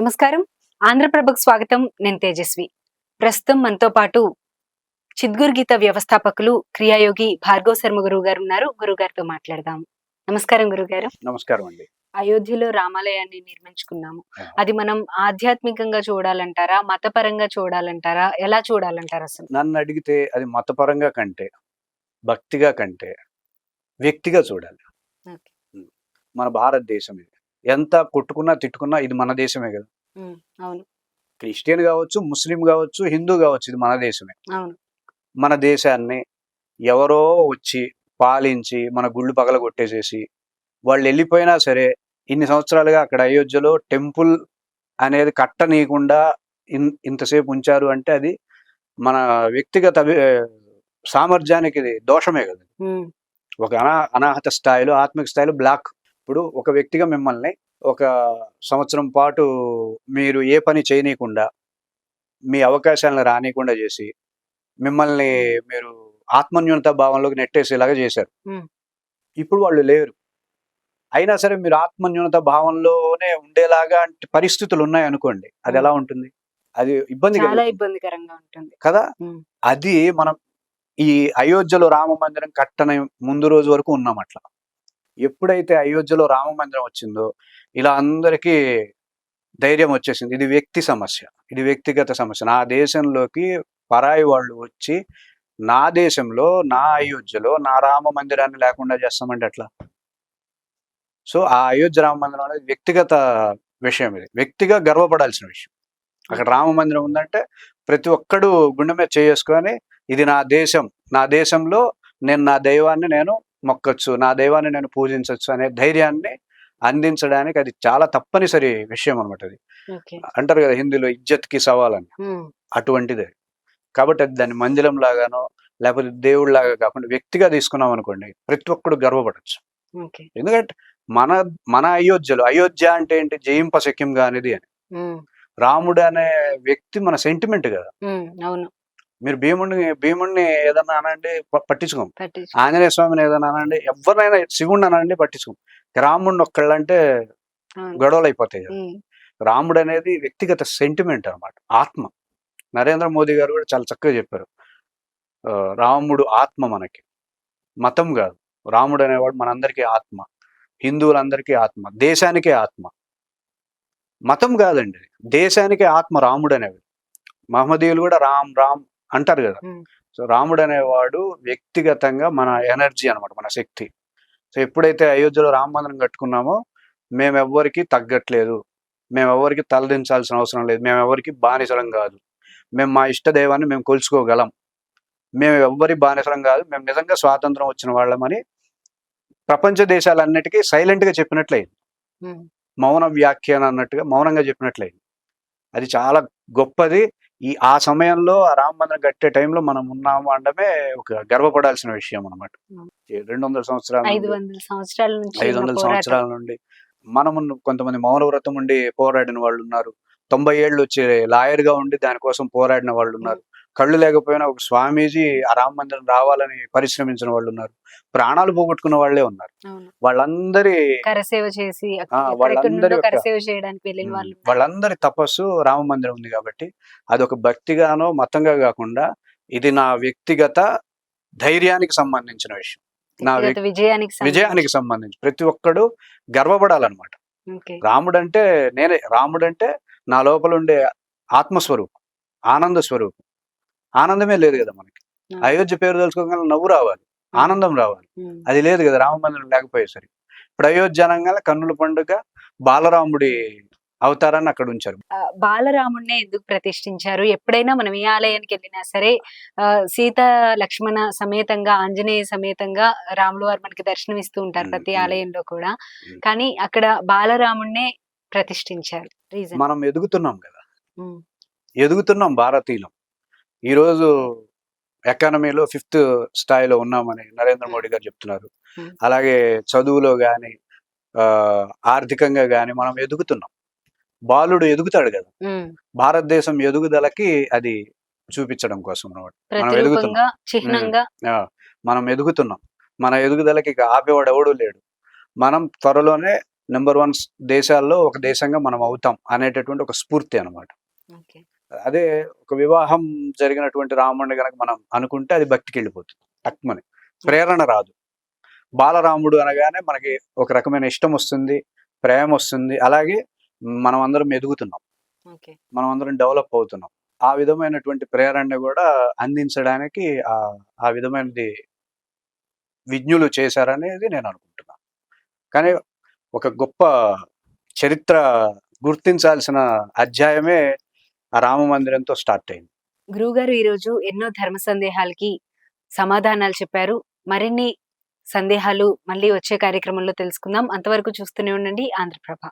నమస్కారం. ఆంధ్రప్రభకు స్వాగతం. నేను తేజస్వి. ప్రస్తుతం మనతో పాటు చిద్గురు గీత వ్యవస్థాపకులు క్రియాయోగి భార్గవ శర్మ గురువు గారు ఉన్నారు. గురువు గారితో మాట్లాడదాం. నమస్కారం గురువు గారు. నమస్కారం అండి. అయోధ్యలో రామాలయాన్ని నిర్మించుకున్నాము. అది మనం ఆధ్యాత్మికంగా చూడాలంటారా? మతపరంగా చూడాలంటారా? ఎలా చూడాలంటారా అసలు? నన్ను అడిగితే అది మతపరంగా కంటే భక్తిగా కంటే వ్యక్తిగా చూడాలి. మన భారతదేశం ఇది. ఎంత కొట్టుకున్నా తిట్టుకున్నా ఇది మన దేశమే కదా. అవును. క్రిస్టియన్ కావచ్చు ముస్లిం కావచ్చు హిందూ కావచ్చు ఇది మన దేశమే. మన దేశాన్ని ఎవరో వచ్చి పాలించి మన గుళ్ళు పగల కొట్టేసేసి వాళ్ళు వెళ్ళిపోయినా సరే ఇన్ని సంవత్సరాలుగా అక్కడ అయోధ్యలో టెంపుల్ అనేది కట్టనీయకుండా ఇన్ ఇంతసేపు ఉంచారు అంటే అది మన వ్యక్తిగత సామర్థ్యానికి దోషమే కదా. ఒక అనా అనాహత స్థాయిలో ఆత్మిక స్థాయిలో బ్లాక్ ఇప్పుడు ఒక వ్యక్తిగా మిమ్మల్ని ఒక సంవత్సరం పాటు మీరు ఏ పని చేయనీయకుండా మీ అవకాశాలను రానియకుండా చేసి మిమ్మల్ని మీరు ఆత్మన్యూనత భావంలోకి నెట్టేసేలాగా చేశారు. ఇప్పుడు వాళ్ళు లేరు. అయినా సరే మీరు ఆత్మన్యూనత భావంలోనే ఉండేలాగా అంటే పరిస్థితులు ఉన్నాయి అనుకోండి. అది ఎలా ఉంటుంది? అది ఇబ్బంది చాలా. ఇబ్బందికరంగా ఉంటుంది. కదా? అది మనం ఈ అయోధ్యలో రామ మందిరం కట్టని ముందు రోజు వరకు ఉన్నాం అట్లా. ఎప్పుడైతే అయోధ్యలో రామ మందిరం వచ్చిందో ఇలా అందరికీ ధైర్యం వచ్చేసింది. ఇది వ్యక్తి సమస్య. ఇది వ్యక్తిగత సమస్య. నా దేశంలోకి పరాయి వాళ్ళు వచ్చి నా దేశంలో నా అయోధ్యలో నా రామ మందిరాన్ని లేకుండా చేస్తామంటే అట్లా సో ఆ అయోధ్య రామ మందిరం అనేది వ్యక్తిగత విషయం ఇది. వ్యక్తిగా గర్వపడాల్సిన విషయం. అక్కడ రామ మందిరం ఉందంటే ప్రతి ఒక్కడు గుండె మీద చేసుకొని ఇది నా దేశం. నా దేశంలో నేను నా దైవాన్ని నేను మొక్కచ్చు నా దైవాన్ని నేను పూజించవచ్చు అనే ధైర్యాన్ని అందించడానికి అది చాలా తప్పనిసరి విషయం అనమాట అది. అంటారు కదా హిందీలో ఇజ్జత్కి సవాల్ అని అటువంటిదే. కాబట్టి అది దాన్ని మందిరం లాగానో లేకపోతే దేవుడి లాగా కాకుండా వ్యక్తిగా తీసుకున్నాం అనుకోండి ప్రతి ఒక్కడు గర్వపడచ్చు. ఎందుకంటే మన మన అయోధ్యలో అయోధ్య అంటే ఏంటి? జయింప శక్యంగా అనేది అని. రాముడు అనే వ్యక్తి మన సెంటిమెంట్ కదా. మీరు భీముడిని భీముడిని ఏదన్నా అనండి పట్టించుకోం పట్టించు ఆంజనేయ స్వామిని ఏదన్నా అనండి ఎవరినైనా శివుడిని అనండి పట్టించుకోం రాముడిని ఒక్కళ్ళంటే. గొడవలు అయిపోతాయి రాముడు అనేది వ్యక్తిగత సెంటిమెంట్ అన్నమాట ఆత్మ. నరేంద్ర మోదీ గారు కూడా చాలా చక్కగా చెప్పారు. రాముడు ఆత్మ మనకి. మతం కాదు. రాముడు అనేవాడు మనందరికీ ఆత్మ. హిందువులందరికీ ఆత్మ. దేశానికే ఆత్మ. మతం కాదండి. దేశానికే ఆత్మ రాముడు అనేవాడు మహమ్మదీయులు కూడా రామ్ రామ్ అంటారు కదా. సో రాముడు అనేవాడు వ్యక్తిగతంగా మన ఎనర్జీ అన్నమాట మన శక్తి. సో ఎప్పుడైతే అయోధ్యలో రామ మందిరం కట్టుకున్నామో మేమెవ్వరికి తగ్గట్లేదు. మేమెవ్వరికి తలదించాల్సిన అవసరం లేదు. మేమెవ్వరికి బానిసలం కాదు. మేము మా ఇష్ట దైవాన్ని మేము కొలుచుకోగలం. మేము ఎవ్వరి బానిసలం కాదు. మేము నిజంగా స్వాతంత్రం వచ్చిన వాళ్ళమని ప్రపంచ దేశాలన్నిటికీ silent గా చెప్పినట్లయింది మౌన వ్యాఖ్యానం అన్నట్టుగా మౌనంగా చెప్పినట్లయింది. అది చాలా గొప్పది. ఈ ఆ సమయంలో ఆ రామ మందిరం కట్టే టైంలో మనం ఉన్నాము అనడమే ఒక గర్వపడాల్సిన విషయం అనమాట. రెండు వందల సంవత్సరాల ఐదు వందల సంవత్సరాల నుంచి ఐదు వందల. సంవత్సరాల నుండి మనము కొంతమంది మౌన వ్రతం ఉండి పోరాడిన వాళ్ళు ఉన్నారు తొంభై ఏళ్ళు వచ్చి లాయర్గా ఉండి దానికోసం పోరాడిన వాళ్ళు ఉన్నారు కళ్ళు లేకపోయినా ఒక స్వామీజీ ఆ రామ మందిరం రావాలని పరిశ్రమించిన వాళ్ళు ఉన్నారు ప్రాణాలు పోగొట్టుకున్న వాళ్ళే ఉన్నారు. వాళ్ళందరి కరసేవ చేసి వాళ్ళందరి. వాళ్ళందరి తపస్సు రామ మందిరం ఉంది కాబట్టి అది ఒక భక్తిగానో మతంగా కాకుండా ఇది నా వ్యక్తిగత ధైర్యానికి సంబంధించిన విషయం నా విజయానికి. విజయానికి సంబంధించి ప్రతి ఒక్కడు గర్వపడాలన్నమాట. రాముడు అంటే నేనే రాముడు అంటే నా లోపల ఉండే ఆత్మస్వరూపం ఆనంద స్వరూపం ఆనందమే లేదు కదా మనకి. అయోధ్య పేరు తెలుసుకోగల నవ్వు రావాలి ఆనందం రావాలి. అది లేదు కదా రామ మందిరం లేకపోయేసరికి. ఇప్పుడు అయోధ్య అనగానే కన్నుల పండుగ బాలరాముడి అవతారాన్ని అక్కడ ఉంచారు. బాలరాముడినే ఎందుకు ప్రతిష్ఠించారు? ఎప్పుడైనా మనం ఏ ఆలయానికి వెళ్ళినా సరే సీత లక్ష్మణ సమేతంగా ఆంజనేయ సమేతంగా రాములు వారు మనకి దర్శనం ఇస్తూ ఉంటారు ప్రతి. ఆలయంలో కూడా. కానీ అక్కడ బాలరాముడినే ప్రతిష్ఠించారు. రీజన్. మనం ఎదుగుతున్నాం కదా. ఎదుగుతున్నాం భారతీయులం. ఈరోజు ఎకానమీలో ఫిఫ్త్ స్థాయిలో ఉన్నామని నరేంద్ర మోడీ గారు చెప్తున్నారు. అలాగే చదువులో కానీ ఆర్థికంగా కానీ మనం ఎదుగుతున్నాం. బాలుడు ఎదుగుతాడు కదా. భారతదేశం ఎదుగుదలకి అది చూపించడం కోసం అన్నమాట. మనం ఎదుగుతున్నాం. మనం ఎదుగుతున్నాం. మన ఎదుగుదలకి ఆపేవాడు ఎవడు లేడు. మనం త్వరలోనే నెంబర్ వన్ దేశాల్లో ఒక దేశంగా మనం అవుతాం అనేటటువంటి ఒక స్ఫూర్తి అన్నమాట. ఓకే. అదే ఒక వివాహం జరిగినటువంటి రాముడిని కనుక మనం అనుకుంటే అది భక్తికి వెళ్ళిపోతుంది. తక్కువని ప్రేరణ రాదు. బాలరాముడు అనగానే మనకి ఒక రకమైన ఇష్టం వస్తుంది ప్రేమ వస్తుంది. అలాగే మనం అందరం ఎదుగుతున్నాం. మనం అందరం డెవలప్ అవుతున్నాం. ఆ విధమైనటువంటి ప్రేరణని కూడా అందించడానికి ఆ ఆ విధమైనది విజ్ఞులు చేశారనేది నేను అనుకుంటున్నాను. కానీ ఒక గొప్ప చరిత్ర గుర్తించాల్సిన అధ్యాయమే ఆ రామ మందిరంతో స్టార్ట్ అయింది. గురువుగారు ఈరోజు ఎన్నో ధర్మ సందేహాలకి సమాధానాలు చెప్పారు. మరిన్ని సందేహాలు మళ్ళీ వచ్చే కార్యక్రమంలో తెలుసుకుందాం. అంతవరకు చూస్తూనే ఉండండి. ఆంధ్రప్రభ.